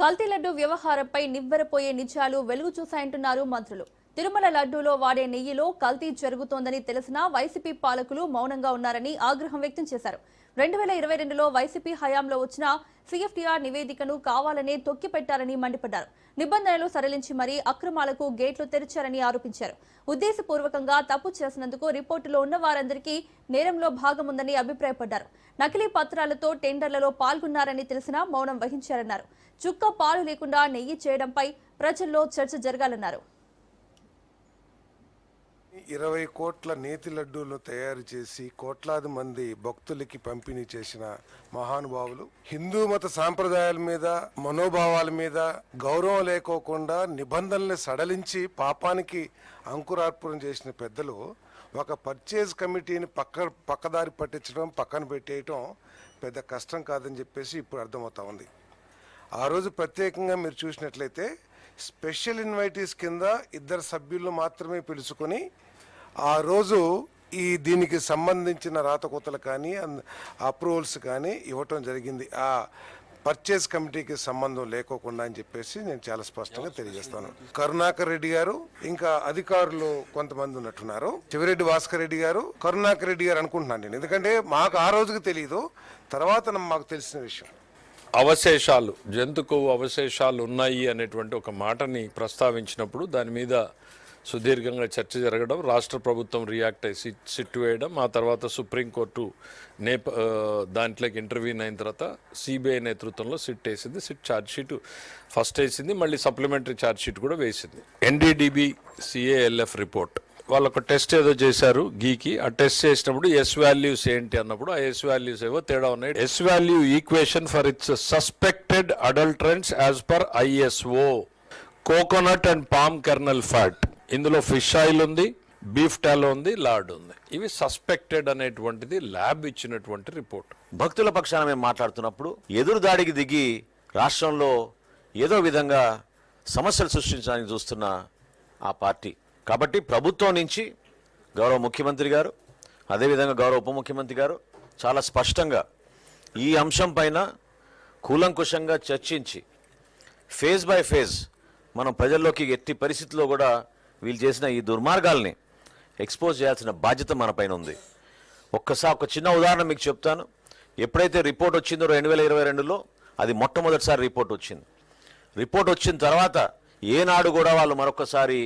కల్తీ లడ్డు వ్యవహారంపై నివ్వెరపోయే నిజాలు వెలుగు చూశాయంటున్నారు మంత్రులు. తిరుమల లడ్డూలో వాడే నెయ్యిలో కల్తీ జరుగుతోందని తెలిసినా వైసీపీ పాలకులు మౌనంగా ఉన్నారని ఆగ్రహం వ్యక్తం చేశారు. రెండు వేల ఇరవై రెండులో వైసీపీ హయాంలో వచ్చిన సిఎఫ్టీఆర్ నివేదికను కావాలనే తొక్కిపెట్టారని మండిపడ్డారు. నిబంధనలు సడలించి మరీ అక్రమాలకు గేట్లు తెరిచారని ఆరోపించారు. ఉద్దేశపూర్వకంగా తప్పు చేసినందుకు రిపోర్టులో ఉన్న వారందరికీ నేరంలో భాగముందని అభిప్రాయపడ్డారు. నకిలీ పత్రాలతో టెండర్లలో పాల్గొన్నారని తెలిసినా మౌనం వహించారన్నారు. చుక్క పాలు లేకుండా నెయ్యి చేయడంపై ప్రజల్లో చర్చ జరగాలన్నారు. ఇరవై కోట్ల నేతి లడ్డూలు తయారు చేసి కోట్లాది మంది భక్తులకి పంపిణీ చేసిన మహానుభావులు హిందూ మత సాంప్రదాయాల మీద మనోభావాల మీద గౌరవం లేకోకుండా నిబంధనల్ని సడలించి పాపానికి అంకురార్పణం చేసిన పెద్దలు ఒక పర్చేజ్ కమిటీని పక్క పక్కదారి పట్టించడం పక్కన పెట్టేయటం పెద్ద కష్టం కాదని చెప్పేసి ఇప్పుడు అర్థమవుతా ఉంది. ఆ రోజు ప్రత్యేకంగా మీరు చూసినట్లయితే స్పెషల్ ఇన్వైటీస్ కింద ఇద్దరు సభ్యులను మాత్రమే పిలుచుకొని ఆ రోజు ఈ దీనికి సంబంధించిన రాతకోతలు కానీ అప్రూవల్స్ కానీ ఇవ్వటం జరిగింది. ఆ పర్చేస్ కమిటీకి సంబంధం లేకోకుండా అని చెప్పేసి నేను చాలా స్పష్టంగా తెలియజేస్తాను. కరుణాకర్ రెడ్డి గారు ఇంకా అధికారులు కొంతమంది ఉన్నట్టున్నారు. చివిరెడ్డి భాస్కర్ రెడ్డి గారు కరుణాకర్ రెడ్డి గారు అనుకుంటున్నాను నేను. ఎందుకంటే మాకు ఆ రోజుకి తెలియదు తర్వాత మాకు తెలిసిన విషయం. అవశేషాలు జంతు కొవ్వు అవశేషాలు ఉన్నాయి అనేటువంటి ఒక మాటని ప్రస్తావించినప్పుడు దాని మీద సుదీర్ఘంగా చర్చ జరగడం రాష్ట్ర ప్రభుత్వం రియాక్ట్ అయ్యి సిట్ సిట్ వేయడం ఆ తర్వాత సుప్రీంకోర్టు నేప దాంట్లోకి ఇంటర్వ్యూన్ అయిన తర్వాత సిబిఐ నేతృత్వంలో సిట్ వేసింది సిట్ ఛార్జ్ షీట్ ఫస్ట్ వేసింది మళ్ళీ సప్లిమెంటరీ ఛార్జ్ షీట్ కూడా వేసింది. ఎన్డీడీబీ సిఏఎల్ఎఫ్ రిపోర్ట్ వాళ్ళు ఒక టెస్ట్ ఏదో చేశారు గీకి ఆ టెస్ట్ చేసినప్పుడు ఎస్ వాల్యూస్ ఏంటి అన్నప్పుడు ఆ ఎస్ వాల్యూస్ ఏవో తేడా ఉన్నాయి. S value equation for its suspected adulterants as per ISO coconut and palm kernel fat ఇందులో ఫిష్ ఆయిల్ ఉంది బీఫ్ టాలో ఉంది లార్డ్ ఉంది. ఇవి సస్పెక్టెడ్ అనేటువంటిది ల్యాబ్ ఇచ్చినటువంటి రిపోర్ట్. భక్తుల పక్షాన మేము మాట్లాడుతున్నప్పుడు ఎదురు దాడికి దిగి రాష్ట్రంలో ఏదో విధంగా సమస్యలు సృష్టించడానికి చూస్తున్న ఆ పార్టీ. కాబట్టి ప్రభుత్వం నుంచి గౌరవ ముఖ్యమంత్రి గారు అదేవిధంగా గౌరవ ఉప ముఖ్యమంత్రి గారు చాలా స్పష్టంగా ఈ అంశం పైన కూలంకుషంగా చర్చించి ఫేజ్ బై ఫేజ్ మనం ప్రజల్లోకి ఎట్టి పరిస్థితిలో కూడా వీళ్ళు చేసిన ఈ దుర్మార్గాల్ని ఎక్స్పోజ్ చేయాల్సిన బాధ్యత మన పైన ఉంది. ఒక్కసారి ఒక చిన్న ఉదాహరణ మీకు చెప్తాను. ఎప్పుడైతే రిపోర్ట్ వచ్చిందో రెండు వేల ఇరవై రెండులో అది మొట్టమొదటిసారి రిపోర్ట్ వచ్చింది. రిపోర్ట్ వచ్చిన తర్వాత ఏనాడు కూడా వాళ్ళు మరొకసారి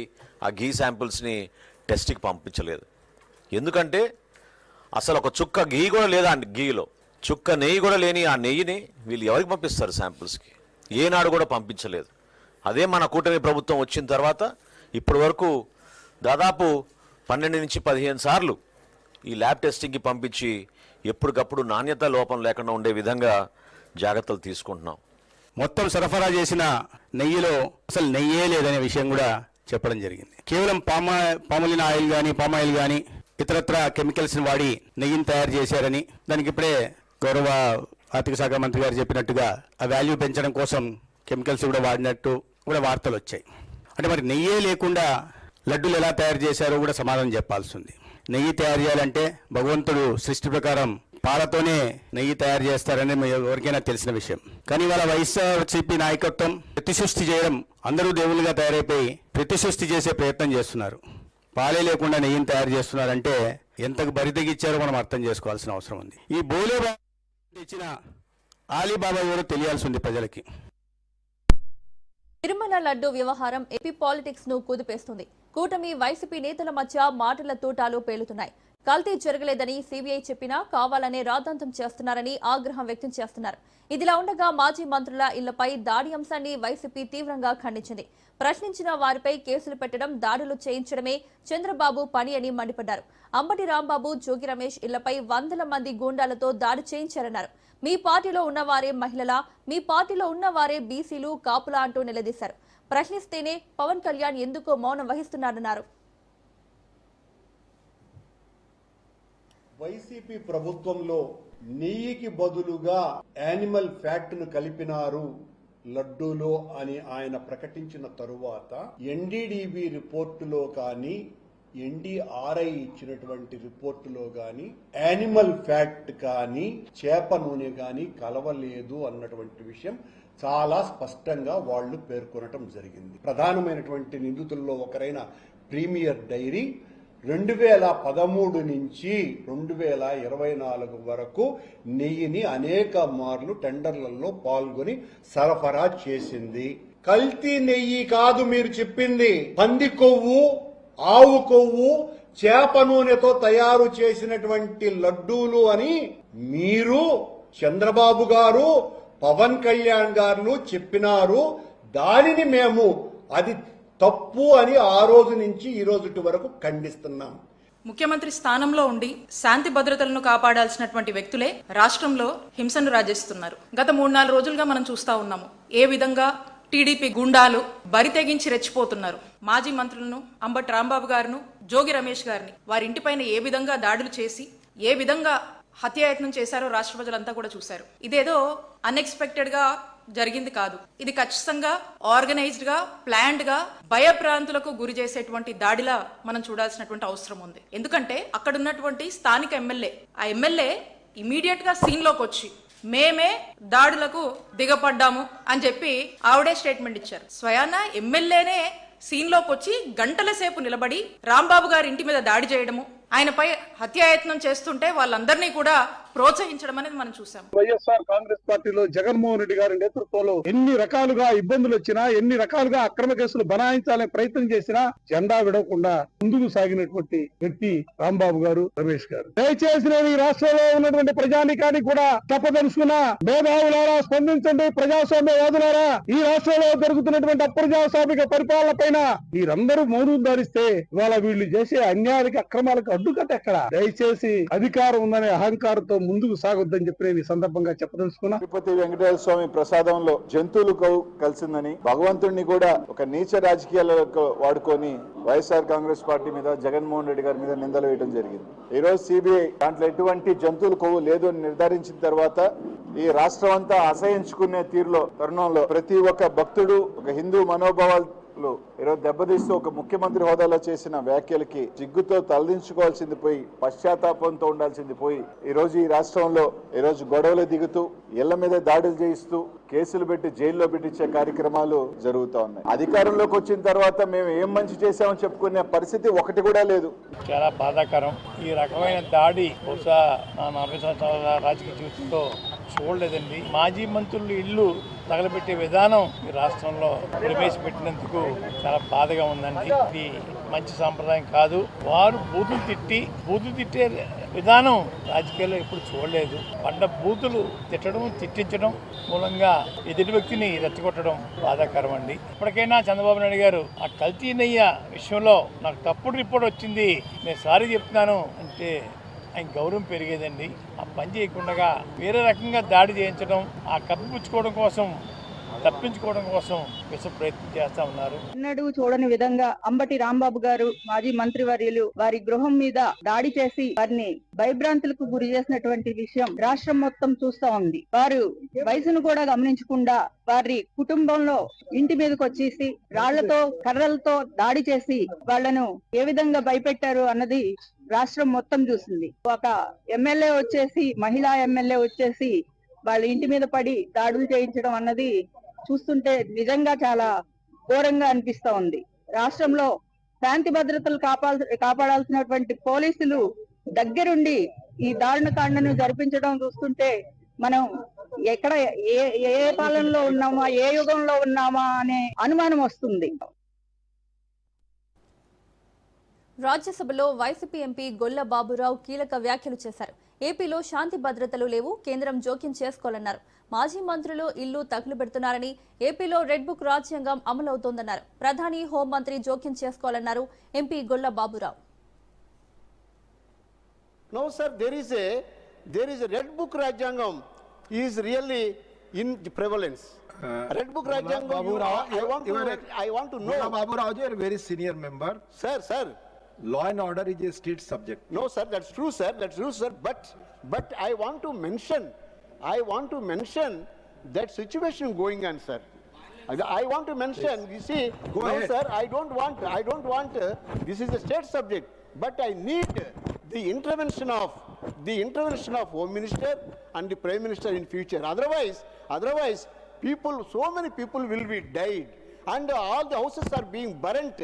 ఆ ఘీ శాంపిల్స్ని టెస్ట్కి పంపించలేదు. ఎందుకంటే అసలు ఒక చుక్క ఘీ కూడా లేదా ఘీలో? చుక్క నెయ్యి కూడా లేని ఆ నెయ్యిని వీళ్ళు ఎవరికి పంపిస్తారు శాంపిల్స్కి? ఏనాడు కూడా పంపించలేదు. అదే మన కూటమి ప్రభుత్వం వచ్చిన తర్వాత ఇప్పటి వరకు దాదాపు పన్నెండు నుంచి పదిహేను సార్లు ఈ ల్యాబ్ టెస్టింగ్కి పంపించి ఎప్పటికప్పుడు నాణ్యత లోపం లేకుండా ఉండే విధంగా జాగ్రత్తలు తీసుకుంటున్నాం. మొత్తం సరఫరా చేసిన నెయ్యిలో అసలు నెయ్యే లేదనే విషయం కూడా చెప్పడం జరిగింది. కేవలం పామ పామలిన్ ఆయిల్ కానీ పామాయిల్ కానీ ఇతరత్ర కెమికల్స్ని వాడి నెయ్యిని తయారు చేశారని దానికి ఇప్పుడే గౌరవ ఆర్థిక శాఖ మంత్రి గారు చెప్పినట్టుగా ఆ వాల్యూ పెంచడం కోసం కెమికల్స్ కూడా వాడినట్టు కూడా వార్తలు వచ్చాయి. అంటే మరి నెయ్యే లేకుండా లడ్డూలు ఎలా తయారు చేశారో కూడా సమాధానం చెప్పాల్సి ఉంది నెయ్యి తయారు చేయాలంటే భగవంతుడు సృష్టి ప్రకారం పాలతోనే నెయ్యి తయారు చేస్తారని ఎవరికైనా తెలిసిన విషయం. కానీ వాళ్ళ వైఎస్ఆర్సీపీ నాయకత్వం ప్రతిసృష్టి చేయడం అందరూ దేవుళ్ళుగా తయారైపోయి ప్రతిసృష్టి చేసే ప్రయత్నం చేస్తున్నారు. పాలే లేకుండా నెయ్యిని తయారు చేస్తున్నారంటే ఎంతకు బరితెగిచ్చారో మనం అర్థం చేసుకోవాల్సిన అవసరం ఉంది. ఈ బోలే తెచ్చిన ఆలీబాబా ఎవరో తెలియాల్సి ఉంది ప్రజలకి. తిరుమల లడ్డు వ్యవహారం ఏపీ పాలిటిక్స్ను కుదిపేస్తుంది. కూటమి వైసీపీ నేతల మధ్య మాటల తూటాలు పేలుతున్నాయి. కల్తీ జరగలేదని సీబీఐ చెప్పినా కావాలనే రాద్ధాంతం చేస్తున్నారని ఆగ్రహం వ్యక్తం చేస్తున్నారు. ఇదిలా ఉండగా మాజీ మంత్రుల ఇళ్ళపై దాడి అంశాన్ని వైసీపీ తీవ్రంగా ఖండించింది. ప్రశ్నించిన వారిపై కేసులు పెట్టడం దాడులు చేయించడమే చంద్రబాబు పని అని మండిపడ్డారు. అంబటి రాంబాబు జోగి రమేష్ ఇళ్ళపై వందల మంది గూండాలతో దాడి చేయించారన్నారు. మీ పార్టీలో ఉన్నవారే మహిళల? మీ పార్టీలో ఉన్నవారే బీసీలు? కాపులా అంటూ నిలదీశారు. ప్రశ్నిస్తేనే పవన్ కళ్యాణ్ ఎందుకో మౌనం వహిస్తున్నారన్నారు వైసీపీ ప్రభుత్వంలో నెయ్యికి బదులుగా యానిమల్ ఫ్యాట్ను కలిపినారు లడ్డూలో అని ఆయన ప్రకటించిన తరువాత ఎన్డీడీబీ రిపోర్టులో కానీ ఎన్డీఆర్ఐ ఇచ్చినటువంటి రిపోర్టులో గాని యానిమల్ ఫ్యాట్ కానీ చేప నూనె కానీ కలవలేదు అన్నటువంటి విషయం చాలా స్పష్టంగా వాళ్ళు పేర్కొనటం జరిగింది. ప్రధానమైనటువంటి నిందితుల్లో ఒకరైన ప్రీమియర్ డైరీ రెండు వేల పదమూడు నుంచి రెండు వేల ఇరవై నాలుగు వరకు నెయ్యిని అనేక మార్లు టెండర్లలో పాల్గొని సరఫరా చేసింది. కల్తీ నెయ్యి కాదు మీరు చెప్పింది. పంది కొవ్వు ఆవు కొవ్వు చేప నూనెతో తయారు చేసినటువంటి లడ్డూలు అని మీరు చంద్రబాబు గారు పవన్ కళ్యాణ్ గారు చెప్పినారు. దానిని మేము అది తప్పు అని ఆ రోజు నుంచి ఈ రోజు వరకు ఖండిస్తున్నాం. ముఖ్యమంత్రి స్థానంలో ఉండి శాంతి భద్రతలను కాపాడాల్సినటువంటి వ్యక్తులే రాష్ట్రంలో హింసను రాజేస్తున్నారు. గత మూడు నాలుగు రోజులుగా మనం చూస్తా ఉన్నాము. ఏ విధంగా టీడీపీ గుండాలు బరి తెగించి రెచ్చిపోతున్నారు. మాజీ మంత్రులను అంబటి రాంబాబు గారును జోగి రమేష్ గారిని వారింటిపైన ఏ విధంగా దాడులు చేసి ఏ విధంగా హత్యాయత్నం చేశారో రాష్ట్ర ప్రజలంతా కూడా చూశారు. ఇదేదో అన్ఎక్స్పెక్టెడ్గా జరిగింది కాదు. ఇది ఖచ్చితంగా ఆర్గనైజ్డ్గా ప్లాన్డ్గా భయభ్రాంతులకు గురి చేసేటువంటి దాడిలా మనం చూడాల్సినటువంటి అవసరం ఉంది. ఎందుకంటే అక్కడ ఉన్నటువంటి స్థానిక ఎమ్మెల్యే ఆ ఎమ్మెల్యే ఇమీడియట్గా సీన్లోకి వచ్చి మేమే దాడులకు దిగపడ్డాము అని చెప్పి ఆవిడే స్టేట్మెంట్ ఇచ్చారు. స్వయాన ఎమ్మెల్యేనే సీన్లోకి వచ్చి గంటల సేపు నిలబడి రాంబాబు గారి ఇంటి మీద దాడి చేయడము ఆయనపై హత్యాయత్నం చేస్తుంటే వాళ్ళందరినీ కూడా ప్రోత్సహించడం అనేది మనం చూసాం. వైఎస్ఆర్ కాంగ్రెస్ పార్టీలో జగన్మోహన్ రెడ్డి గారి నేతృత్వంలో ఎన్ని రకాలుగా ఇబ్బందులు వచ్చినా ఎన్ని రకాలుగా అక్రమ కేసులు బనాయించాలనే ప్రయత్నం చేసినా జెండా విడవకుండా ముందుకు సాగినటువంటి వ్యక్తి రాంబాబు గారు రమేష్ గారు. దయచేసి నేను ఈ రాష్ట్రంలో ఉన్నటువంటి ప్రజానికానికి కూడా చెప్పదలుచుకున్నా మేధావులారా స్పందించండి. ప్రజాస్వామ్యవాదులారా ఈ రాష్ట్రంలో జరుగుతున్నటువంటి అప్రజాస్వామిక పరిపాలన పైన మీరందరూ మౌనం ధరిస్తే ఇవాళ వీళ్ళు చేసే అన్యాయానికి అక్రమాలకు అడ్డుకట్ట ఎక్కడ? దయచేసి అధికారం ఉందనే అహంకారంతో ముందుకు సాగొద్దని చెప్పి నేను ఈ సందర్భంగా చెప్పదలుచుకున్నా. తిరుపతి వెంకటేశ్వర స్వామి ప్రసాదంలో జంతువులు కలిసిందని భగవంతుడిని కూడా ఒక నీచ రాజకీయాలకు వాడుకొని వైఎస్ఆర్ కాంగ్రెస్ పార్టీ మీద జగన్మోహన్ రెడ్డి గారి మీద నిందలు వేయడం జరిగింది. ఈ రోజు సిబిఐ దాంట్లో ఎటువంటి జంతువుల కొవ్వు లేదు అని నిర్ధారించిన తర్వాత ఈ రాష్ట్రం అంతా అసహించుకునే తీరులో తరుణంలో ప్రతి ఒక్క భక్తుడు ఒక హిందూ మనోభావాలు ఈరోజు దెబ్బతీస్తూ ఒక ముఖ్యమంత్రి హోదాలో చేసిన వ్యాఖ్యలకి సిగ్గుతో తలదించుకోవాల్సింది పోయి పశ్చాత్తాపంతో ఉండాల్సింది పోయి ఈ రోజు ఈ రాష్ట్రంలో ఈ రోజు గొడవలు దిగుతూ ఇళ్ళ మీద దాడులు చేయిస్తూ కేసులు పెట్టి జైల్లో పెట్టించే కార్యక్రమాలు జరుగుతూ ఉన్నాయి. అధికారంలోకి వచ్చిన తర్వాత మేము ఏం మంచి చేశామని చెప్పుకునే పరిస్థితి ఒకటి కూడా లేదు. చాలా బాధాకరం. ఈ రకమైన దాడి బహుశా నా నలభై సంవత్సరాల రాజకీయ జీవితంలో చూడలేదండి. మాజీ మంత్రులు ఇల్లు తగలబెట్టే విధానం ఈ రాష్ట్రంలో ప్రవేశపెట్టినందుకు చాలా బాధగా ఉందండి. ఇది మంచి సాంప్రదాయం కాదు. వారు బూతులు తిట్టి బూతులు తిట్టే విధానం రాజకీయాల్లో ఎప్పుడు చూడలేదు. పండ బూతులు తిట్టడం తిట్టించడం మూలంగా ఎదుటి వ్యక్తిని రెచ్చగొట్టడం బాధాకరం అండి ఇప్పటికైనా చంద్రబాబు నాయుడు గారు ఆ కల్తీనయ్య విషయంలో నాకు తప్పుడు రిపోర్ట్ వచ్చింది నేను సారీ చెప్తున్నాను అంటే ఆయన గౌరవం పెరిగేదండి. ఆ పని చేయకుండా వేరే రకంగా దాడి చేయించడం ఆ కప్పిపుచ్చుకోవడం కోసం తప్పించుకోవడం కోసం విష ప్రయత్నం చేస్తా ఉన్నారు. ఎన్నడూ చూడని విధంగా అంబటి రాంబాబు గారు మాజీ మంత్రి వర్యులు వారి గృహం మీద దాడి చేసి వారిని భయభ్రాంతులకు గురి చేసినటువంటి విషయం రాష్ట్రం మొత్తం చూస్తా ఉంది. వారు వయసును కూడా గమనించకుండా వారి కుటుంబంలో ఇంటి మీదకి వచ్చేసి రాళ్ళతో కర్రలతో దాడి చేసి వాళ్ళను ఏ విధంగా భయపెట్టారు అన్నది రాష్ట్రం మొత్తం చూసింది. ఒక ఎమ్మెల్యే వచ్చేసి మహిళా ఎమ్మెల్యే వచ్చేసి వాళ్ళ ఇంటి మీద పడి దాడులు చేయించడం అన్నది చూస్తుంటే నిజంగా చాలా ఘోరంగా అనిపిస్తా ఉంది. రాష్ట్రంలో శాంతి భద్రతలు కాపాల్ కాపాడాల్సినటువంటి పోలీసులు దగ్గరుండి ఈ దారుణ కాండను జరిపించడం చూస్తుంటే మనం ఎక్కడ ఏ ఏ పాలనలో ఉన్నామా ఏ యుగంలో ఉన్నామా అనే అనుమానం వస్తుంది. రాజ్యసభలో వైసీపీ ఎంపీ గొల్ల బాబురావు కీలక వ్యాఖ్యలు చేశారు. ఏపీలో శాంతి భద్రతలు లేవు కేంద్రం జోక్యం చేసుకోవాలన్నారు. మాజీ మంత్రులు ఇల్లు తగులుబెడుతున్నారని ఏపీలో రెడ్ బుక్ రాజ్యాంగం అమలవుతోందన్నారు. ప్రధాని హోంమంత్రి జోక్యం చేసుకోవాలన్నారు MP Golla Baburao. There is a, there is a Red Book Rajangam is really in the prevalence. Red Book Rajangam, you, I want to, I want to know. Babu Rao, you are a very senior member. Sir, sir, Law and order is a state subject. no, sir, that's true, sir, that's true, sir, but, but I want to mention, I want to mention that situation going on, sir. I- want to mention, you see, Go no, ahead. sir, I don't want, I don't want, uh, this is a state subject, but I need the intervention of, the intervention of Home Minister and the Prime Minister in future. Otherwise, otherwise, people, so many people will be died, and all the houses are being burnt,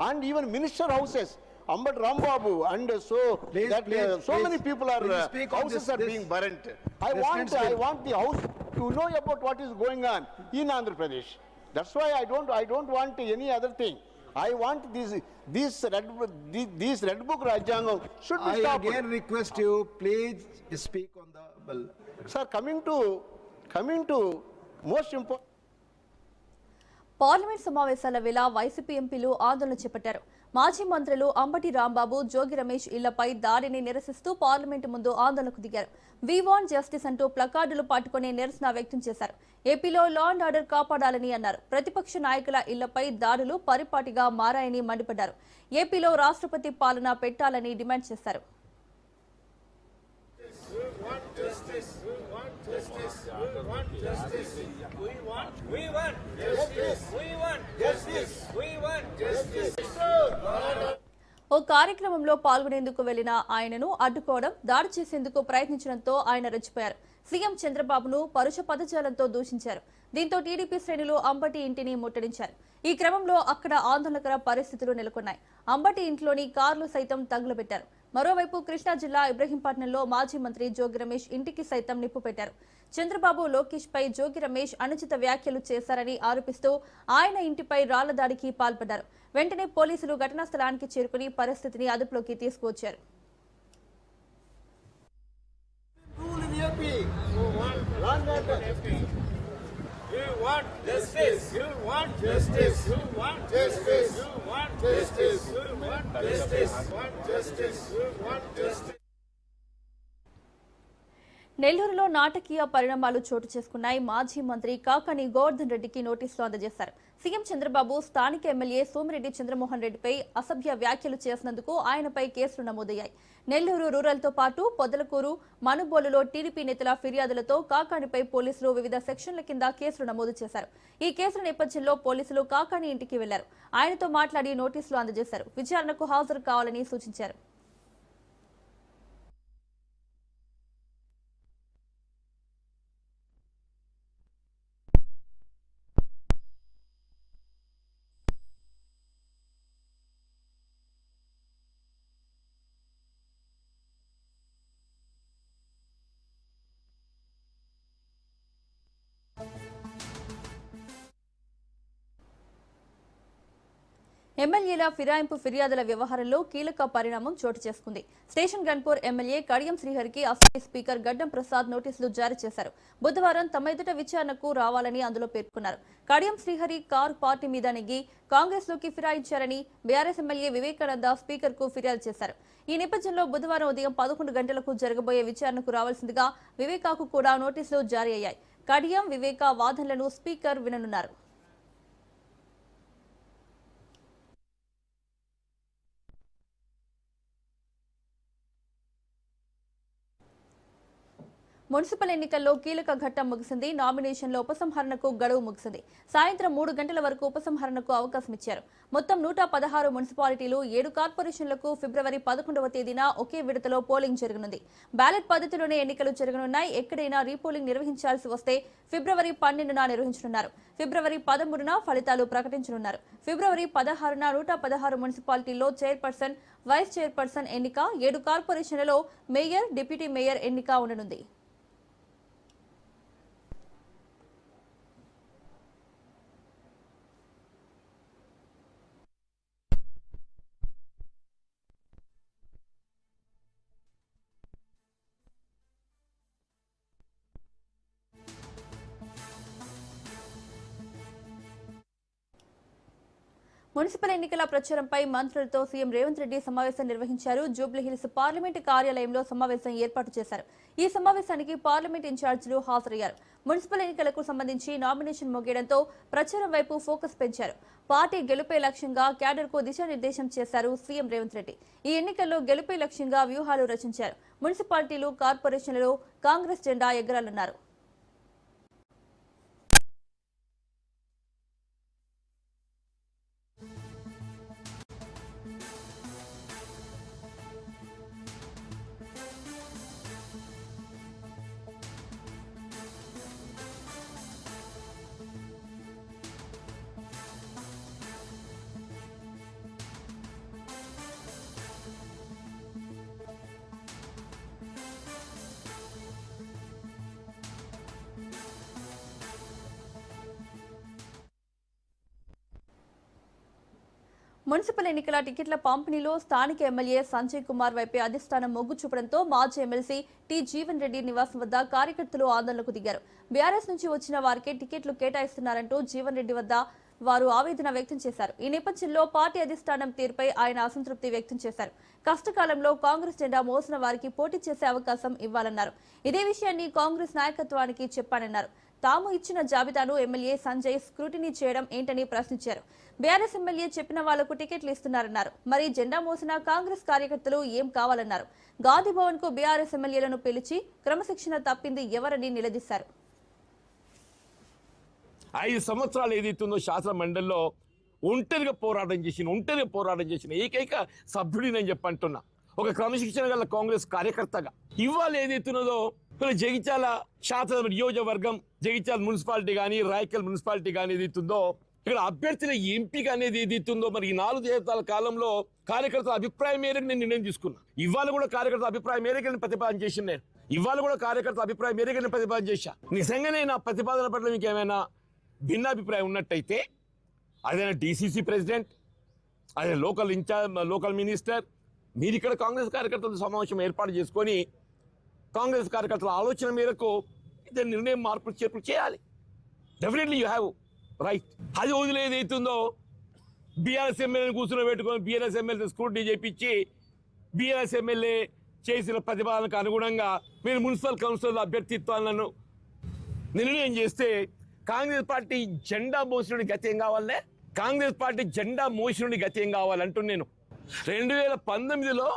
and even minister houses. Ambat Rambabu and so Please, that uh, please, so please, many people are will you uh, speak on houses this- are this being burnt. I restraints want I bill? want the house to know about what is going on in Andhra Pradesh. That's why I don't I don't want any other thing. I want this this red this, this red book Rajangam should be I stopped. again request you, please speak on the bill. Sir, coming to coming to most important. Parliament సమావేశాల వేళ YCP ఎంపీలు ఆందోళన చేపట్టారు మాజీ మంత్రులు అంబటి రాంబాబు జోగి రమేష్ ఇళ్ళపై దాడిని నిరసిస్తూ parliament ముందు ఆందోళనకు దిగారు. వి వాంట్ జస్టిస్ అంటూ ప్లకార్డులు పట్టుకుని నిరసన వ్యక్తం చేశారు. ఏపీలో లా అండ్ ఆర్డర్ కాపాడాలని అన్నారు. ప్రతిపక్ష నాయకుల ఇళ్ళపై దాడులు పరిపాటిగా మారాయని మండిపడ్డారు. ఏపీలో రాష్ట్రపతి పాలన పెట్టాలని డిమాండ్ చేశారు. ఓ కార్యక్రమంలో పాల్గొనేందుకు వెళ్ళిన ఆయనను అడ్డుకోవడం దాడి చేసేందుకు ప్రయత్నించడంతో ఆయన రెచ్చిపోయారు. సీఎం చంద్రబాబును పరుష పదజాలంతో దూషించారు. దీంతో టీడీపీ శ్రేణులు అంబటి ఇంటిని ముట్టడించారు. ఈ క్రమంలో అక్కడ ఆందోళనకర పరిస్థితులు నెలకొన్నాయి. అంబటి ఇంట్లోని కార్లు సైతం తగులబెట్టారు. మరోవైపు కృష్ణా జిల్లా ఇబ్రహీంపట్నంలో మాజీ మంత్రి జోగి రమేష్ ఇంటికి సైతం నిప్పు పెట్టారు చంద్రబాబు లోకేష్ పై జోగి రమేష్ అనుచిత వ్యాఖ్యలు చేశారని ఆరోపిస్తూ ఆయన ఇంటిపై రాళ్ళ దాడికి పాల్పడ్డారు వెంటనే పోలీసులు ఘటనా స్థలానికి చేరుకుని పరిస్థితిని అదుపులోకి తీసుకువచ్చారు You want justice. You want justice. You want justice. You want justice, one justice, one justice, one justice. నెల్లూరులో నాటకీయ పరిణామాలు చోటు చేసుకున్నాయి. మాజీ మంత్రి కాకాని గోవర్ధన్ రెడ్డికి నోటీసులు అందజేశారు. సీఎం చంద్రబాబు స్థానిక ఎమ్మెల్యే సోమిరెడ్డి చంద్రమోహన్ రెడ్డిపై అసభ్య వ్యాఖ్యలు చేసినందుకు ఆయనపై కేసులు నమోదయ్యాయి. నెల్లూరు రూరల్తో పాటు పొదలకూరు మనుబోలులో టీడీపీ నేతల ఫిర్యాదులతో కాకానిపై పోలీసులు వివిధ సెక్షన్ల కింద కేసులు నమోదు చేశారు. ఈ కేసుల నేపథ్యంలో పోలీసులు కాకాని ఇంటికి వెళ్ళారు. ఆయనతో మాట్లాడి నోటీసులు అందజేశారు. విచారణకు హాజరు కావాలని సూచించారు. ఎమ్మెల్యేల ఫిరాయింపు ఫిర్యాదుల వ్యవహారంలో కీలక పరిణామం చోటు చేసుకుంది. స్టేషన్ గన్పూర్ ఎమ్మెల్యే కడియం శ్రీహరికి అసెంబ్లీ స్పీకర్ గడ్డం ప్రసాద్ నోటీసులు జారీ చేశారు. బుధవారం తమ ఎదుట విచారణకు రావాలని అందులో పేర్కొన్నారు. కడియం శ్రీహరి కారు పార్టీ మీద నెగ్గి కాంగ్రెస్లోకి ఫిరాయించారని బీఆర్ఎస్ ఎమ్మెల్యే వివేకానంద స్పీకర్కు ఫిర్యాదు చేశారు. ఈ నేపథ్యంలో బుధవారం ఉదయం పదకొండు గంటలకు జరగబోయే విచారణకు రావాల్సిందిగా వివేకాకు కూడా నోటీసులు జారీ అయ్యాయి. కడియం వివేక వాదనలను స్పీకర్ విననున్నారు. మున్సిపల్ ఎన్నికల్లో కీలక ఘట్టం ముగిసింది. నామినేషన్ల ఉపసంహరణకు గడువు ముగిసింది. సాయంత్రం మూడు గంటల వరకు ఉపసంహరణకు అవకాశం ఇచ్చారు. మొత్తం నూట పదహారు మున్సిపాలిటీలు ఏడు కార్పొరేషన్లకు ఫిబ్రవరి పదకొండవ తేదీన ఒకే విడతలో పోలింగ్ జరగనుంది. బ్యాలెట్ పద్ధతిలోనే ఎన్నికలు జరగనున్నాయి. ఎక్కడైనా రీపోలింగ్ నిర్వహించాల్సి వస్తే ఫిబ్రవరి పన్నెండున నిర్వహించనున్నారు. ఫిబ్రవరి పదమూడున ఫలితాలు ప్రకటించనున్నారు. ఫిబ్రవరి పదహారున నూట పదహారు మున్సిపాలిటీల్లో చైర్పర్సన్ వైస్ చైర్పర్సన్ ఎన్నిక ఏడు కార్పొరేషన్లలో మేయర్ డిప్యూటీ మేయర్ ఎన్నిక ఉండనుంది. మున్సిపల్ ఎన్నికల ప్రచారంపై మంత్రులతో సీఎం రేవంత్ రెడ్డి సమావేశం నిర్వహించారు. జూబ్లీహిల్స్ పార్లమెంటు కార్యాలయంలో సమావేశం ఏర్పాటు చేశారు. ఈ సమావేశానికి పార్లమెంట్ ఇన్ఛార్జీలు హాజరయ్యారు. మున్సిపల్ ఎన్నికలకు సంబంధించి నామినేషన్ ముగియడంతో ప్రచారం వైపు ఫోకస్ పెంచారు. పార్టీ గెలుపే లక్ష్యంగా క్యాడర్కు దిశానిర్దేశం చేశారు సీఎం రేవంత్ రెడ్డి. ఈ ఎన్నికల్లో గెలుపే లక్ష్యంగా వ్యూహాలు రచించారు. మున్సిపాలిటీలు కార్పొరేషన్లలో కాంగ్రెస్ జెండా ఎగరాలన్నారు. మున్సిపల్ ఎన్నికల టికెట్ల పంపిణీలో స్థానిక ఎమ్మెల్యే సంజయ్ కుమార్ వైపే అధిష్టానం మొగ్గు చూపడంతో మాజీ ఎమ్మెల్సీ టి జీవన్ రెడ్డి నివాసం వద్ద కార్యకర్తలు ఆందోళనకు దిగారు. బీఆర్ఎస్ నుంచి వచ్చిన వారికే టికెట్లు కేటాయిస్తున్నారంటూ జీవన్ రెడ్డి వద్ద వారు ఆవేదన వ్యక్తం చేశారు. ఈ నేపథ్యంలో పార్టీ అధిష్టానం తీరుపై ఆయన అసంతృప్తి వ్యక్తం చేశారు. కష్టకాలంలో కాంగ్రెస్ జెండా మోసిన వారికి పోటీ చేసే అవకాశం ఇవ్వాలన్నారు. ఇదే విషయాన్ని కాంగ్రెస్ నాయకత్వానికి చెప్పానన్నారు. తాము ఇచ్చిన జాబితాను ఎమ్మెల్యే సంజయ్ స్క్రూటినీ చేయడం ఏంటని ప్రశ్నించారు. బీఆర్ఎస్ ఎమ్మెల్యే చెప్పిన వాళ్ళకు టికెట్లు ఇస్తున్నారన్నారు. మరి జెండా మోసిన కాంగ్రెస్ కార్యకర్తలు ఏం కావాలన్నారు? గాంధీ భవన్కు బీఆర్ఎస్ ఎమ్మెల్యేలను పిలిచి క్రమశిక్షణ తప్పింది ఎవరని నిలదీశారు. ఐదు సంవత్సరాలు ఏదైతుందో శాసన మండలిలో ఒంటరిగా పోరాటం చేసిన ఒంటరిగా పోరాటం చేసిన ఏకైక సభ్యుడి నేను చెప్పంటున్నా ఒక క్రమశిక్షణ గల కాంగ్రెస్ కార్యకర్తగా. ఇవాళ ఏదైతున్నదో ఇప్పుడు జగిత్యాల శాసన నియోజకవర్గం జగిత్యాల మున్సిపాలిటీ కానీ రాయకల్ మున్సిపాలిటీ కానీ ఏదైతుందో ఇక్కడ అభ్యర్థుల ఎంపిక అనేది ఏదైతుందో మరి ఈ నాలుగు జీవితాల కాలంలో కార్యకర్తల అభిప్రాయం మేరకు నేను నిర్ణయం తీసుకున్నా. ఇవాళ కూడా కార్యకర్తల అభిప్రాయం మేరకు నేను ప్రతిపాదన చేసిన నేను. ఇవాళ కూడా కార్యకర్తల అభిప్రాయం మేరకు నేను ప్రతిపాదన చేశా. నిజంగానే నా ప్రతిపాదన పట్ల మీకు ఏమైనా భిన్నాభిప్రాయం ఉన్నట్టయితే అదైనా డీసీసీ ప్రెసిడెంట్ అదే లోకల్ ఇన్ఛార్జ్ లోకల్ మినిస్టర్ మీరు ఇక్కడ కాంగ్రెస్ కార్యకర్తల సమావేశం ఏర్పాటు చేసుకొని కాంగ్రెస్ కార్యకర్తల ఆలోచన మేరకు ఇద్దరు నిర్ణయం మార్పులు చేర్పులు చేయాలి. Definitely you have right. అది వదిలే ఏదైతుందో బీఆర్ఎస్ ఎమ్మెల్యేని కూర్చుని పెట్టుకొని బీఆర్ఎస్ ఎమ్మెల్యే స్క్రూటీ చేపించి బీఆర్ఎస్ ఎమ్మెల్యే చేసిన ప్రతిపాదనకు అనుగుణంగా మీరు మున్సిపల్ కౌన్సిల్ అభ్యర్థిత్వాలను నిర్ణయం చేస్తే కాంగ్రెస్ పార్టీ జెండా మోసినుడి గతి ఏం కావాలనే కాంగ్రెస్ పార్టీ జెండా మోసినుడి గతి ఏం కావాలంటూ నేను. రెండు వేల పంతొమ్మిదిలో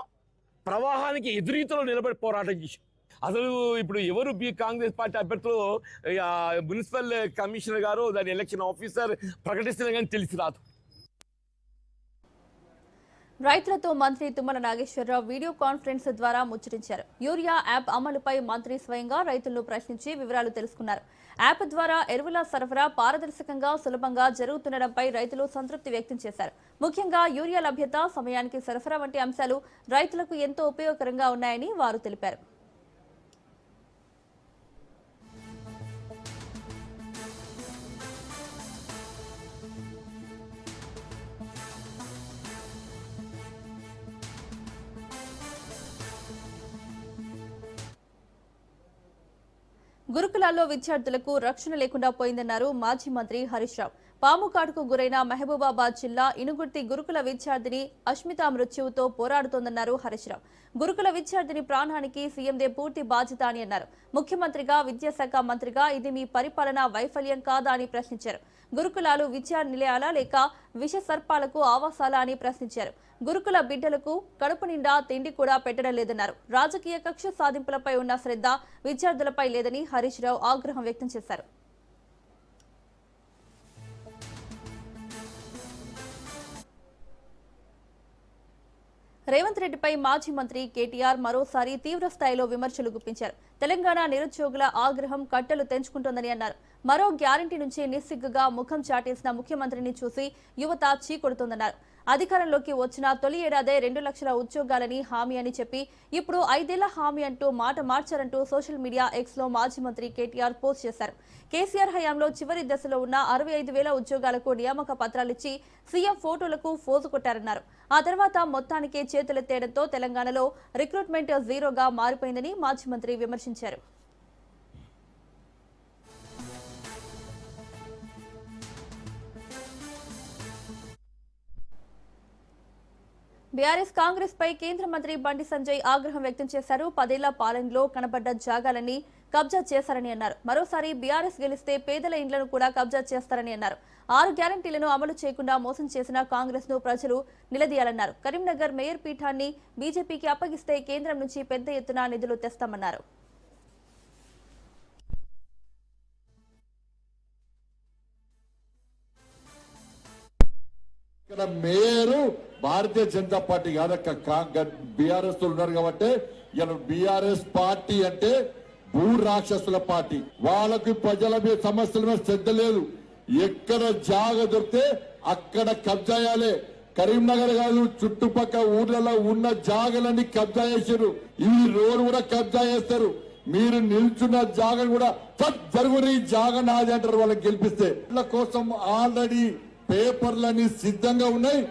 ప్రవాహానికి ఎదురీతలో నిలబడి పోరాటం చేశాను. అసలు ఇప్పుడు ఎవరు బి కాంగ్రెస్ పార్టీ అభ్యర్థులు? మున్సిపల్ కమిషనర్ గారు దాని ఎలక్షన్ ఆఫీసర్ ప్రకటిస్తున్నా కానీ తెలిసి రాదు. రైతులతో మంత్రి తుమ్మల నాగేశ్వరరావు వీడియో కాన్ఫరెన్స్ ద్వారా ముచ్చటించారు. యూరియా యాప్ అమలుపై మంత్రి స్వయంగా రైతులను ప్రశ్నించి వివరాలు తెలుసుకున్నారు. యాప్ ద్వారా ఎరువుల సరఫరా పారదర్శకంగా సులభంగా జరుగుతుండడంపై రైతులు సంతృప్తి వ్యక్తం చేశారు. ముఖ్యంగా యూరియా లభ్యత సమయానికి సరఫరా వంటి అంశాలు రైతులకు ఎంతో ఉపయోగకరంగా ఉన్నాయని వారు తెలిపారు. గురుకులాల్లో విద్యార్థులకు రక్షణ లేకుండా పోయిందన్నారు మాజీ మంత్రి హరీష్ రావు. పాము కాటుకు గురైన మహబూబాబాద్ జిల్లా ఇనుగుర్తి గురుకుల విద్యార్థిని అష్మిత మృత్యువుతో పోరాడుతోందన్నారు హరీష్ రావు గురుకుల విద్యార్థిని ప్రాణానికి సీఎందే పూర్తి బాధ్యత అని అన్నారు. ముఖ్యమంత్రిగా విద్యాశాఖ మంత్రిగా ఇది మీ పరిపాలన వైఫల్యం కాదా అని ప్రశ్నించారు. గురుకులాలు విద్యా నిలయాల లేక విష సర్పాలకు ఆవాసాలా అని ప్రశ్నించారు. గురుకుల బిడ్డలకు కడుపు నిండా తిండి కూడా పెట్టడం లేదన్నారు. రాజకీయ కక్ష సాధింపులపై ఉన్న శ్రద్ధ విద్యార్థులపై లేదని హరీష్ రావు ఆగ్రహం వ్యక్తం చేశారు. రేవంత్ రెడ్డిపై మాజీ మంత్రి కేటీఆర్ మరోసారి తీవ్ర స్థాయిలో విమర్శలు గుప్పించారు. తెలంగాణ నిరుద్యోగుల ఆగ్రహం కట్టలు తెంచుకుంటోందని అన్నారు. మరో గ్యారంటీ నుంచి నిస్సిగ్గుగా ముఖం చాటేసిన ముఖ్యమంత్రిని చూసి యువత చీకొడుతోందన్నారు. అధికారంలోకి వచ్చిన తొలి ఏడాదే రెండు లక్షల ఉద్యోగాలని హామీ అని చెప్పి ఇప్పుడు ఐదేళ్ళ హామీ అంటూ మాట మార్చారంటూ సోషల్ మీడియా ఎక్స్లో మాజీ మంత్రి కేటీఆర్ పోస్ట్ చేశారు. కేసీఆర్ హయాంలో చివరి దశలో ఉన్న అరవై ఐదు వేల ఉద్యోగాలకు నియామక పత్రాలిచ్చి సీఎం ఫోటోలకు ఫోజు కొట్టారన్నారు. ఆ తర్వాత మొత్తానికే చేతులెత్తేయడంతో తెలంగాణలో రిక్రూట్మెంట్ జీరోగా మారిపోయిందని మాజీ మంత్రి విమర్శించారు. బీఆర్ఎస్ కాంగ్రెస్ పై కేంద్ర మంత్రి బండి సంజయ్ ఆగ్రహం వ్యక్తం చేశారు. పదేళ్ళ పాలనలో కనబడ్డ జాగాలని కబ్జా చేశారని అన్నారు. మరోసారి బీఆర్ఎస్ గెలిస్తే పేదల ఇండ్లను కూడా కబ్జా చేస్తారని అన్నారు. ఆరు గ్యారంటీలను అమలు చేయకుండా మోసం చేసిన కాంగ్రెస్ను ప్రజలు నిలదీయాలన్నారు. కరీంనగర్ మేయర్ పీఠాన్ని బీజేపీకి అప్పగిస్తే కేంద్రం నుంచి పెద్ద ఎత్తున నిధులు తెస్తామన్నారు. ఇక్కడ మేయరు భారతీయ జనతా పార్టీ కాదక్క. బీఆర్ఎస్ ఉన్నారు కాబట్టి ఇలా బీఆర్ఎస్ పార్టీ అంటే భూ రాక్షసుల పార్టీ. వాళ్ళకి ప్రజల మీద సమస్యల మీద శ్రద్ధ లేదు. ఎక్కడ జాగ దొరికితే అక్కడ కబ్జా చేయాలి కరీంనగర్ కాదు చుట్టుపక్కల ఊర్లలో ఉన్న జాగలన్నీ కబ్జా చేశారు ఈ రోడ్డు కూడా కబ్జా చేస్తారు. మీరు నిల్చున్న జాగను కూడా జరుగుని జాగ నాది అంటారు వాళ్ళకి గెలిపిస్తే. వీళ్ళ కోసం ఆల్రెడీ పేపర్లన్నీ సిద్ధంగా ఉన్నాయి.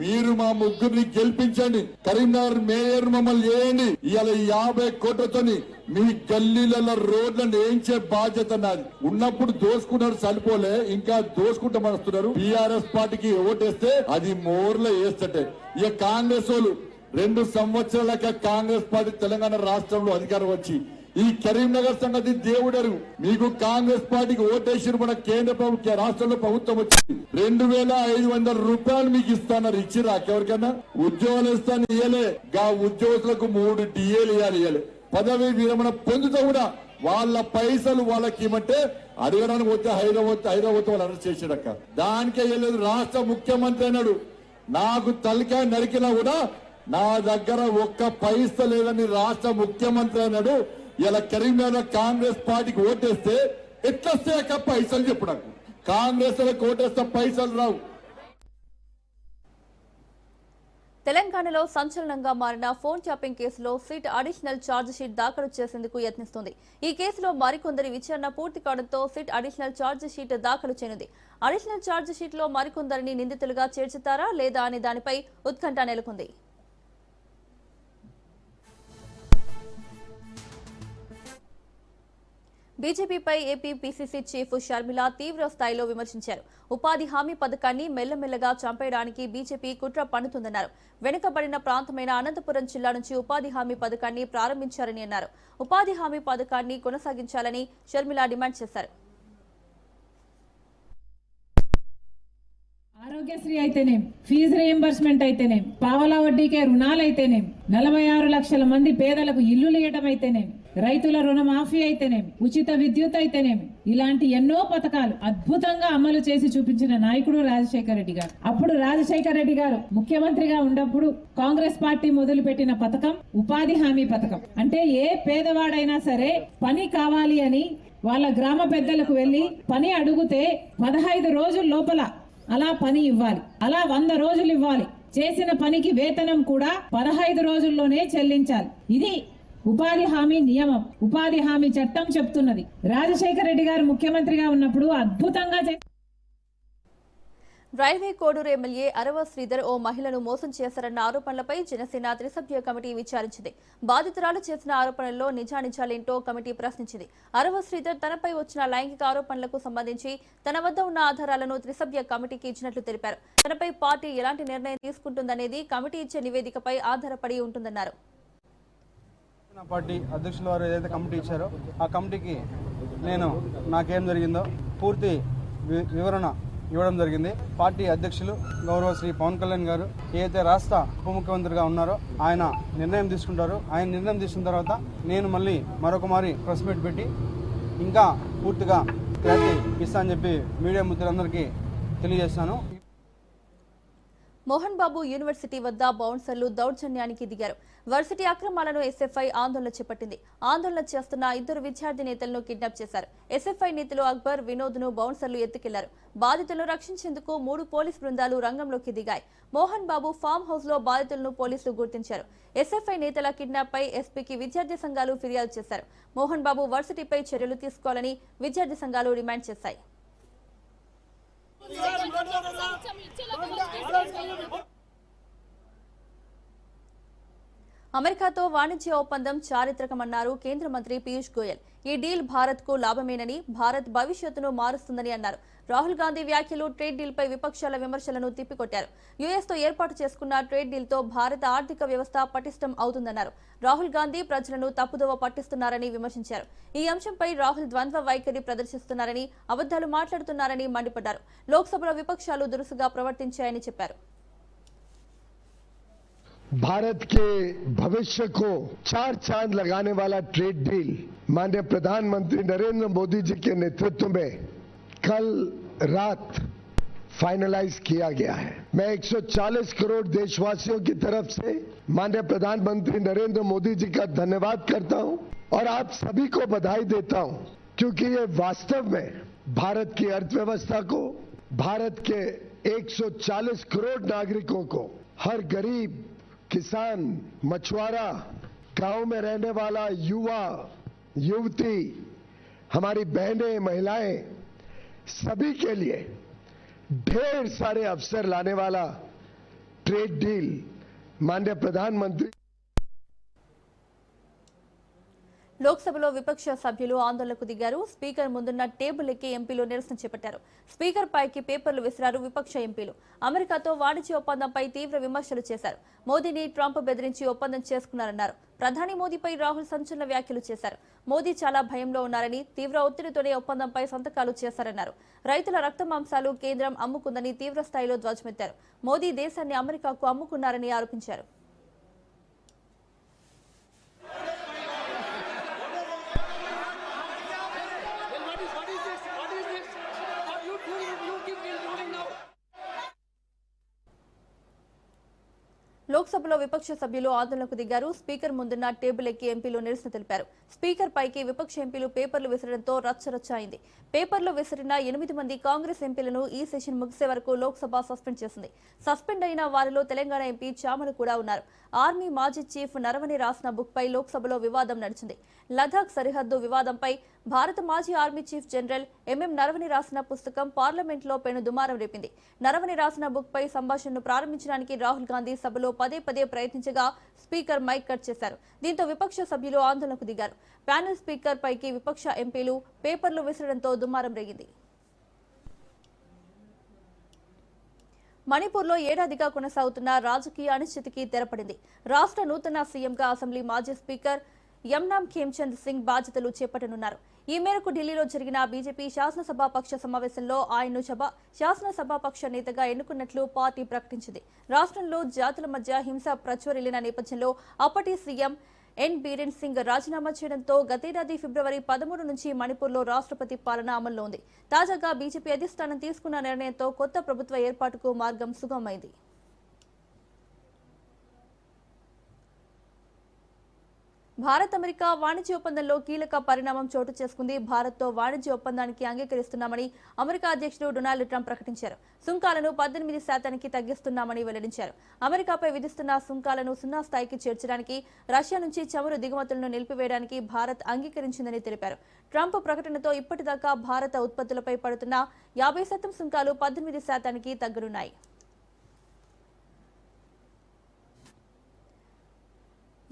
మీరు మా ముగ్గురిని గెలిపించండి. కరీంనగర్ మేయర్ మమ్మల్ని వేయండి ఇవాళ యాభై కోట్లతోని మీ గల్లీలలో రోడ్లను వేయించే బాధ్యత నాది. ఉన్నప్పుడు దోసుకున్నారు చనిపోలే ఇంకా దోసుకుంటామని మనస్తున్నారు. టిఆర్ఎస్ పార్టీకి ఓటేస్తే అది మోర్లో వేస్తటే ఇక కాంగ్రెస్ వాళ్ళు రెండు సంవత్సరాలక కాంగ్రెస్ పార్టీ తెలంగాణ రాష్ట్రంలో అధికారం వచ్చి ఈ కరీంనగర్ సంగతి దేవుడరు. మీకు కాంగ్రెస్ పార్టీకి ఓటేసిన మన కేంద్ర ప్రభుత్వ రాష్ట్రంలో ప్రభుత్వం వచ్చింది. రెండు వేల ఐదు వందల రూపాయలు మీకు ఇస్తాన్నారు ఇచ్చిరా ఎవరికైనా ఉద్యోగాలు ఇస్తాను ఇయ్యలే. గా ఉద్యోగులకు మూడు డిఏలు ఇవ్వాలి ఇయ్యలే. పదవి విరమణ పొందుతా కూడా వాళ్ళ పైసలు వాళ్ళకి ఇవ్వమంటే అడగడానికి వచ్చే హైదరాబాద్ హైదరాబాద్ వాళ్ళు అరెస్ట్ చేసాడక్క దానికే వెళ్ళలేదు రాష్ట్ర ముఖ్యమంత్రి అన్నాడు. నాకు తలకాయ నరికినా కూడా నా దగ్గర ఒక్క పైస లేదని రాష్ట్ర ముఖ్యమంత్రి అన్నాడు. ఇలా కరీంనగర్ కాంగ్రెస్ పార్టీకి ఓటేస్తే ఎట్లొస్తాయక పైసలు చెప్పు నాకు? కాంగ్రెస్ ఓటేస్తే పైసలు రావు. తెలంగాణలో సంచలనంగా మారిన ఫోన్ ట్యాపింగ్ కేసులో సిట్ అడిషనల్ ఛార్జ్ షీట్ దాఖలు చేసేందుకు యత్నిస్తోంది. ఈ కేసులో మరికొందరి విచారణ పూర్తి కావడంతో సిట్ అడిషనల్ ఛార్జ్ షీట్ దాఖలు చేయనుంది. అడిషనల్ ఛార్జ్ షీట్లో మరికొందరిని నిందితులుగా చేర్చుతారా లేదా అనే దానిపై ఉత్కంఠ నెలకొంది. బీజేపీపై ఏపీ పీసీసీ చీఫ్ షర్మిల తీవ్ర స్థాయిలో విమర్శించారు. ఉపాధి హామీ పథకాన్ని మెల్లమెల్లగా చంపేయడానికి బీజేపీ కుట్ర పన్నుతుందన్నారు. వెనుకబడిన ప్రాంతమైన అనంతపురం జిల్లా నుంచి ఉపాధి హామీ పథకాన్ని ప్రారంభించారని అన్నారు. ఉపాధి హామీ పథకాన్ని కొనసాగించాలని షర్మిల డిమాండ్ చేశారు. ఆరోగ్యశ్రీ అయితేనేం ఫీజు రియంబర్స్మెంట్ అయితేనేం పావలా వడ్డీకే రుణాలు అయితేనేం నలభై ఆరు లక్షల మంది పేదలకు ఇల్లులు ఇవ్వడం అయితేనేం రైతుల రుణమాఫీ అయితేనేం ఉచిత విద్యుత్ అయితేనేం ఇలాంటి ఎన్నో పథకాలు అద్భుతంగా అమలు చేసి చూపించిన నాయకుడు రాజశేఖర రెడ్డి గారు. అప్పుడు రాజశేఖర రెడ్డి గారు ముఖ్యమంత్రిగా ఉన్నప్పుడు కాంగ్రెస్ పార్టీ మొదలుపెట్టిన పథకం ఉపాధి హామీ పథకం. అంటే ఏ పేదవాడైనా సరే పని కావాలి అని వాళ్ళ గ్రామ పెద్దలకు వెళ్ళి పని అడిగితే పదహైదు రోజుల లోపల అలా పని ఇవ్వాలి. అలా వంద రోజులు ఇవ్వాలి. చేసిన పనికి వేతనం కూడా పదహైదు రోజుల్లోనే చెల్లించాలి. ఇది ఉపాధి హామీ నియమం ఉపాధి హామీ చట్టం చెప్తున్నది. రాజశేఖర రెడ్డి గారు ముఖ్యమంత్రిగా ఉన్నప్పుడు అద్భుతంగా రైల్వే కోడూరు ఎమ్మెల్యే అరవ శ్రీధర్ ఓ మహిళను మోసం చేశారన్న ఆరోపణలపై జనసేన త్రిసభ్య కమిటీ విచారించింది. బాధితురాలు చేసిన ఆరోపణల్లో నిజానిజాలేంటో కమిటీ ప్రశ్నించింది. అరవ శ్రీధర్ తనపై వచ్చిన లైంగిక ఆరోపణలకు సంబంధించి తన వద్ద ఉన్న ఆధారాలను త్రిసభ్య కమిటీకి ఇచ్చినట్లు తెలిపారు. తనపై పార్టీ ఎలాంటి నిర్ణయం తీసుకుంటుందనేది కమిటీ ఇచ్చే నివేదికపై ఆధారపడి ఉంటుందన్నారు. నా పార్టీ అధ్యక్షుల వారు ఏదైతే కమిటీ ఇచ్చారో ఆ కమిటీకి నేను నాకేం జరిగిందో పూర్తి వి- వివరణ ఇవ్వడం జరిగింది. పార్టీ అధ్యక్షులు గౌరవ శ్రీ పవన్ కళ్యాణ్ గారు ఏదైతే రాష్ట్ర ఉప ముఖ్యమంత్రిగా ఉన్నారో ఆయన నిర్ణయం తీసుకుంటారు. ఆయన నిర్ణయం తీసుకున్న తర్వాత నేను మళ్ళీ మరొక మారి ప్రెస్ మీట్ పెట్టి ఇంకా పూర్తిగా క్లారిటీ ఇస్తా అని చెప్పి మీడియా మిత్రులందరికీ తెలియజేస్తాను. మోహన్ బాబు యూనివర్సిటీ వద్ద బౌన్సర్లు దౌర్జన్యానికి దిగారు. వర్సిటీ అక్రమాలను ఎస్ఎఫ్ఐ ఆందోళన చేపట్టింది. ఆందోళన చేస్తున్న ఇద్దరు విద్యార్థి నేతలను కిడ్నాప్ చేశారు. ఎస్ఎఫ్ఐ నేతలు అక్బర్ వినోద్ను బౌన్సర్లు ఎత్తుకెళ్ళారు. బాధితులను రక్షించేందుకు మూడు పోలీస్ బృందాలు రంగంలోకి దిగాయి. మోహన్ బాబు ఫామ్ హౌస్లో బాధితులను పోలీసులు గుర్తించారు. ఎస్ఎఫ్ఐ నేతల కిడ్నాప్ పై ఎస్పీకి విద్యార్థి సంఘాలు ఫిర్యాదు చేశారు. మోహన్ బాబు వర్సిటీపై చర్యలు తీసుకోవాలని విద్యార్థి సంఘాలు డిమాండ్ చేశాయి. అమెరికాతో వాణిజ్య ఒప్పందం చారిత్రకమన్నారు కేంద్ర మంత్రి పీయూష్ గోయల్. ఈ డీల్ భారత్కు లాభమేనని భారత్ భవిష్యత్తును మారుస్తుందని అన్నారు. రాహుల్ గాంధీ వ్యాఖ్యలు ట్రేడ్ డీల్ పై విపక్షాల విమర్శలను తిప్పికొట్టారు. యుఎస్తో ఏర్పాటు చేసుకున్న ట్రేడ్ డీల్తో భారత ఆర్థిక వ్యవస్థ పటిష్టం అవుతుందన్నారు. రాహుల్ గాంధీ ప్రజలను తప్పుదోవ పట్టిస్తున్నారని విమర్శించారు. ఈ అంశంపై రాహుల్ ద్వంద్వ వైఖరి ప్రదర్శిస్తున్నారని అబద్దాలు మాట్లాడుతున్నారని మండిపడ్డారు. లోక్సభలో విపక్షాలు దురుసుగా ప్రవర్తించాయని చెప్పారు. भारत के भविष्य को चार चाँद लगाने वाला ट्रेड डील माननीय प्रधानमंत्री नरेंद्र मोदी जी के नेतृत्व में कल रात फाइनलाइज किया गया है। मैं 140 करोड़ देशवासियों की तरफ़ से माननीय प्रधानमंत्री नरेंद्र मोदी जी का धन्यवाद करता हूँ और आप सभी को बधाई देता हूँ, क्योंकि ये वास्तव में भारत की अर्थव्यवस्था को, भारत के 140 करोड़ नागरिकों को, हर गरीब किसान मछुआरा गाँव में रहने वाला युवा, युवती, हमारी बहनें, महिलाएँ, सभी के लिए ढेर सारे अवसर लाने वाला ट्रेड डील माननीय प्रधानमंत्री లోక్సభలో విపక్ష సభ్యులు ఆందోళనకు దిగారు. స్పీకర్ ముందున్న టేబుల్ ఎక్కి ఎంపీలు నిరసన చేపట్టారు. స్పీకర్ పైకి పేపర్లు విసిరారు విపక్ష ఎంపీలు. అమెరికాతో వాణిజ్య ఒప్పందంపై తీవ్ర విమర్శలు చేశారు. మోదీని ట్రంప్ బెదిరించి ఒప్పందం చేసుకున్నారన్నారు. ప్రధాని మోదీపై రాహుల్ సంచలన వ్యాఖ్యలు చేశారు. మోదీ చాలా భయంలో ఉన్నారని తీవ్ర ఒత్తిడితోనే ఒప్పందంపై సంతకాలు చేశారన్నారు. రైతుల రక్త మాంసాలు కేంద్రం అమ్ముకుందని తీవ్ర స్థాయిలో ధ్వజమెత్తారు. మోదీ దేశాన్ని అమెరికాకు అమ్ముకున్నారని ఆరోపించారు. లోక్సభలో విపక్ష సభ్యులు ఆందోళనకు దిగారు. స్పీకర్ ముందున్న టేబుల్ ఎక్కి ఎంపీలు నిరసన తెలిపారు. స్పీకర్ పైకి విపక్ష ఎంపీలు పేపర్లు విసరడంతో రచ్చరచ్చ అయింది పేపర్లు విసిరిన ఎనిమిది మంది కాంగ్రెస్ ఎంపీలను ఈ సెషన్ ముగిసే వరకు లోక్సభ సస్పెండ్ చేసింది. సస్పెండ్ అయిన వారిలో తెలంగాణ ఎంపీ చామలు కూడా ఉన్నారు. ఆర్మీ మాజీ చీఫ్ నరవణి రాసిన బుక్ పై లోక్సభలో వివాదం నడిచింది. లదాఖ్ సరిహద్దు వివాదంపై భారత మాజీ army chief general MM Naravane రాసిన పుస్తకం పార్లమెంట్లో పెను దుమారం రేపింది. నరవని రాసిన బుక్ పై సంభాషణను ప్రారంభించడానికి రాహుల్ గాంధీ సభలో పదే పదే ప్రయత్నించగా స్పీకర్ మైక్ కట్ చేశారు. దీంతో విపక్ష సభ్యులు ఆందోళనకు దిగారు. ప్యానెల్ స్పీకర్ పైకి విపక్ష ఎంపీలు పేపర్లు విసరడంతో దుమారం రేగింది. మణిపూర్లో ఏడాదిగా కొనసాగుతున్న రాజకీయ అనిశ్చితికి తెరపడింది. రాష్ట్ర నూతన సీఎంగా అసెంబ్లీ మాజీ స్పీకర్ యమ్నామ్ ఖేమ్చంద్ సింగ్ బాధ్యతలు చేపట్టనున్నారు. ఈ మేరకు ఢిల్లీలో జరిగిన బీజేపీ శాసనసభా పక్ష సమావేశంలో ఆయన్ను సభ శాసనసభా పక్ష నేతగా ఎన్నుకున్నట్లు పార్టీ ప్రకటించింది. రాష్ట్రంలో జాతుల మధ్య హింస ప్రచురిల్లిన నేపథ్యంలో అప్పటి సీఎం ఎన్ బీరెన్ సింగ్ రాజీనామా చేయడంతో గతేడాది ఫిబ్రవరి పదమూడు నుంచి మణిపూర్లో రాష్ట్రపతి పాలన అమల్లో ఉంది తాజాగా బీజేపీ అధిష్టానం తీసుకున్న నిర్ణయంతో కొత్త ప్రభుత్వ ఏర్పాటుకు మార్గం సుగమైంది భారత్ అమెరికా వాణిజ్య ఒప్పందంలో కీలక పరిణామం చోటు చేసుకుంది. భారత్తో వాణిజ్య ఒప్పందానికి అంగీకరిస్తున్నామని అమెరికా అధ్యక్షుడు డొనాల్డ్ ట్రంప్ ప్రకటించారు. సుంకాలను పద్దెనిమిది శాతానికి తగ్గిస్తున్నామని వెల్లడించారు. అమెరికాపై విధిస్తున్న సుంకాలను సున్నా స్థాయికి చేర్చడానికి రష్యా నుంచి చమురు దిగుమతులను నిలిపివేయడానికి భారత్ అంగీకరించిందని తెలిపారు. ట్రంప్ ప్రకటనతో ఇప్పటిదాకా భారత ఉత్పత్తులపై పడుతున్న యాభై శాతం సుంకాలు పద్దెనిమిది శాతానికి తగ్గనున్నాయి.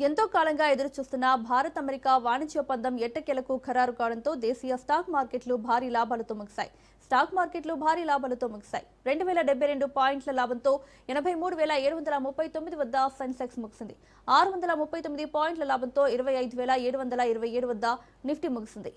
ఎంతో కాలంగా ఎదురుచూస్తున్న భారత్ అమెరికా వాణిజ్య ఒప్పందం ఎట్టకేలకు ఖరారు కావడంతో దేశీయ స్టాక్ మార్కెట్లు భారీ లాభాలతో ముగిశాయి. స్టాక్ మార్కెట్లు భారీ లాభాలతో ముగిశాయి. రెండు వేల డెబ్బై రెండు పాయింట్ల లాభంతో ఎనభై మూడు వేల ఏడు వందల ముప్పై తొమ్మిది వద్ద సెన్సెక్స్ ముగిసింది. ఆరు వందల ముప్పై తొమ్మిది పాయింట్ల లాభంతో ఇరవై ఐదు వేల ఏడు వందల ఇరవై ఏడు వద్ద నిఫ్టీ ముగిసింది.